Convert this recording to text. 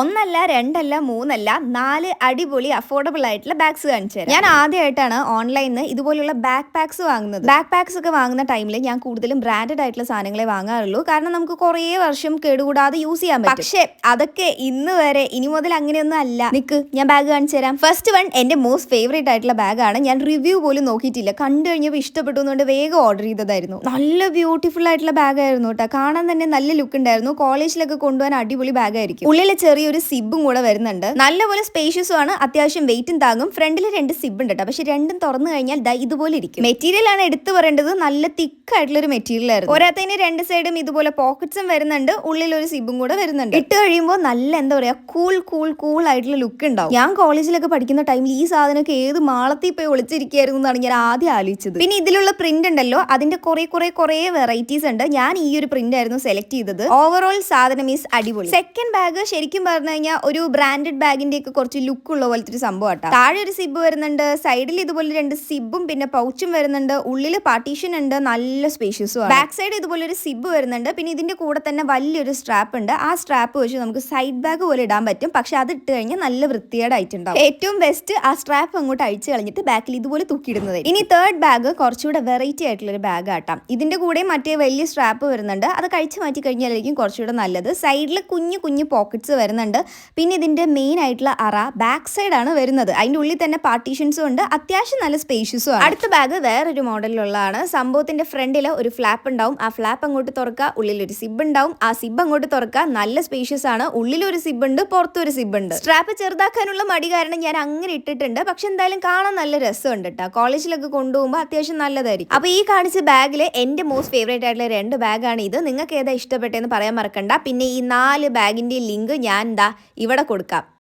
ഒന്നല്ല രണ്ടല്ല മൂന്നല്ല നാല് അടിപൊളി അഫോർഡബിൾ ആയിട്ടുള്ള ബാഗ്സ് കാണിച്ചു തരാം. ഞാൻ ആദ്യമായിട്ടാണ് ഓൺലൈനിൽ നിന്ന് ഇതുപോലുള്ള ബാക്ക് പാക്സ് വാങ്ങുന്നത്. ബാക്ക് പാക്സ് ഒക്കെ വാങ്ങുന്ന ടൈമിൽ ഞാൻ കൂടുതലും ബ്രാൻഡഡ് ആയിട്ടുള്ള സാധനങ്ങളെ വാങ്ങാറുള്ളൂ. കാരണം നമുക്ക് കുറേ വർഷം കേടുകൂടാതെ യൂസ് ചെയ്യാൻ പറ്റും. പക്ഷേ അതൊക്കെ ഇന്ന് വരെ ഇനി മുതൽ അങ്ങനെയൊന്നും അല്ല. നിക്ക് ഞാൻ ബാഗ് കാണിച്ചു തരാം. ഫസ്റ്റ് വൺ എന്റെ മോസ്റ്റ് ഫേവറേറ്റ് ആയിട്ടുള്ള ബാഗാണ് ഞാൻ റിവ്യൂ പോലും നോക്കിയിട്ടില്ല. കണ്ടു കഴിഞ്ഞപ്പോൾ ഇഷ്ടപ്പെട്ടു എന്നുകൊണ്ട് വേഗം ഓർഡർ ചെയ്തതായിരുന്നു. നല്ല ബ്യൂട്ടിഫുൾ ആയിട്ടുള്ള ബാഗ് ആയിരുന്നു കേട്ടോ. കാണാൻ തന്നെ നല്ല ലുക്ക് ഉണ്ടായിരുന്നു. കോളേജിലൊക്കെ കൊണ്ടുപോകാൻ അടിപൊളി ബാഗ് ആയിരിക്കും. ഉള്ളിൽ ചെറിയൊരു സിബും കൂടെ വരുന്നുണ്ട്. നല്ലപോലെ സ്പേഷ്യസും ആണ്. അത്യാവശ്യം വെയിറ്റും താങ്ങും. ഫ്രണ്ടിൽ രണ്ട് സിബ് ഉണ്ട് കേട്ടോ. പക്ഷെ രണ്ടും തുറന്നു കഴിഞ്ഞാൽ ദാ ഇതുപോലെ ഇരിക്കും. മെറ്റീരിയൽ ആണ് എടുത്തു പറയേണ്ടത്. നല്ല തിക്ക് ആയിട്ടുള്ള ഒരു മെറ്റീരിയൽ ആയിരുന്നു. പോരാത്തതിന് രണ്ട് സൈഡും ഇതുപോലെ പോക്കറ്റ്സും വരുന്നുണ്ട്. ഉള്ളിൽ ഒരു സിബും കൂടെ വരുന്നുണ്ട്. ഇട്ട് കഴിയുമ്പോൾ നല്ല എന്താ പറയാ കൂൾ കൂൾ കൂൾ ആയിട്ടുള്ള ലുക്ക് ഉണ്ടാവും. ഞാൻ കോളേജിലൊക്കെ പഠിക്കുന്ന ടൈമിൽ ഈ സാധനമൊക്കെ ഏത് മാളത്തിൽ പോയി ഒളിച്ചിരിക്കുകയായിരുന്നു എന്നാണ് ഞാൻ ആദ്യം ആലോചിച്ചത്. പിന്നെ ഇതിലുള്ള പ്രിന്റ് ഉണ്ടല്ലോ. അതിന്റെ കുറെ കുറെ കുറെ വെറൈറ്റീസ് ഉണ്ട്. ഞാൻ ഈ ഒരു പ്രിന്റ് ആയിരുന്നു സെലക്ട് ചെയ്തത്. ഓവറോൾ സാധനം ഈസ് അടിപൊളി. സെക്കൻഡ് ബാഗ് ശരിക്കും പറഞ്ഞു കഴിഞ്ഞാൽ ഒരു ബ്രാൻഡഡ് ബാഗിന്റെ ഒക്കെ കുറച്ച് ലുക്ക് ഉള്ള പോലത്തെ ഒരു സംഭവം ആട്ടോ താഴെ ഒരു സിബ് വരുന്നുണ്ട് സൈഡിൽ ഇതുപോലെ രണ്ട് സിബും പിന്നെ പൗച്ചും വരുന്നുണ്ട് ഉള്ളിൽ പാർട്ടീഷൻ ഉണ്ട് നല്ല സ്പേഷ്യസും ബാക്ക് സൈഡ് ഇതുപോലെ ഒരു സിബ് വരുന്നുണ്ട് പിന്നെ ഇതിന്റെ കൂടെ തന്നെ വലിയൊരു സ്ട്രാപ്പ് ഉണ്ട്. ആ സ്ട്രാപ്പ് വെച്ച് നമുക്ക് സൈഡ് ബാഗ് പോലെ ഇടാൻ പറ്റും. പക്ഷെ അത് ഇട്ട് കഴിഞ്ഞാൽ നല്ല വൃത്തിയേടായിട്ടുണ്ടാവും ഏറ്റവും ബെസ്റ്റ് ആ സ്ട്രാപ്പ് അങ്ങോട്ട് അഴിച്ചു കളഞ്ഞിട്ട് ബാക്കിൽ ഇതുപോലെ തൂക്കിയിടുന്നത്. ഇനി തേർഡ് ബാഗ് കുറച്ചുകൂടെ വെറൈറ്റി ആയിട്ടുള്ള ഒരു ബാഗ് ആട്ടാം. ഇതിന്റെ കൂടെ മറ്റേ വലിയ സ്ട്രാപ്പ് വരുന്നുണ്ട്. അത് കഴിച്ചു മാറ്റി കഴിഞ്ഞാലായിരിക്കും കുറച്ചുകൂടെ നല്ലത്. സൈഡിൽ കുഞ്ഞു കുഞ്ഞു പോക്കറ്റ്സ് വരുന്നുണ്ട്. പിന്നെ ഇതിന്റെ മെയിൻ ആയിട്ടുള്ള അറ ബാക്ക് സൈഡ് ആണ് വരുന്നത്. അതിന്റെ ഉള്ളിൽ തന്നെ പാർട്ടീഷൻസും ഉണ്ട്. അത്യാവശ്യം നല്ല സ്പേഷ്യസും ആണ്. അടുത്ത ബാഗ് വേറൊരു മോഡലിലുള്ളതാണ്. സംഭവത്തിന്റെ ഫ്രണ്ടിൽ ഒരു ഫ്ലാപ്പ് ഉണ്ടാവും. ആ ഫ്ലാപ്പ് അങ്ങോട്ട് തുറക്കുക ഉള്ളിൽ ഒരു സിബ് ഉണ്ടാവും. ആ സിബ് അങ്ങോട്ട് തുറക്കുക നല്ല സ്പേഷ്യസ് ആണ്. ഉള്ളിലൊരു സിബ് ഉണ്ട് പുറത്തൊരു സിബ് ഉണ്ട്. സ്ട്രാപ്പ് ചെറുതാക്കാനുള്ള മടി കാരണം ഞാൻ അങ്ങനെ ഇട്ടിട്ടുണ്ട്. പക്ഷെ എന്തായാലും കാണാൻ നല്ല രസമുണ്ട് കേട്ടോ കോളേജിലൊക്കെ കൊണ്ടുപോകുമ്പോൾ അത്യാവശ്യം നല്ലതായിരിക്കും. അപ്പോൾ ഈ കാണിച്ച ബാഗിൽ എന്റെ മോസ്റ്റ് ഫേവറേറ്റ് ആയിട്ടുള്ള രണ്ട് ബാഗാണ് ഇത്. നിങ്ങൾക്ക് ഏതാ ഇഷ്ടപ്പെട്ടതെന്ന് പറയാൻ മറക്കണ്ട. പിന്നെ ഈ നാല് ബാഗിന്റെ ലിങ്ക് ഞാൻ എന്താ ഇവിടെ കൊടുക്കാം.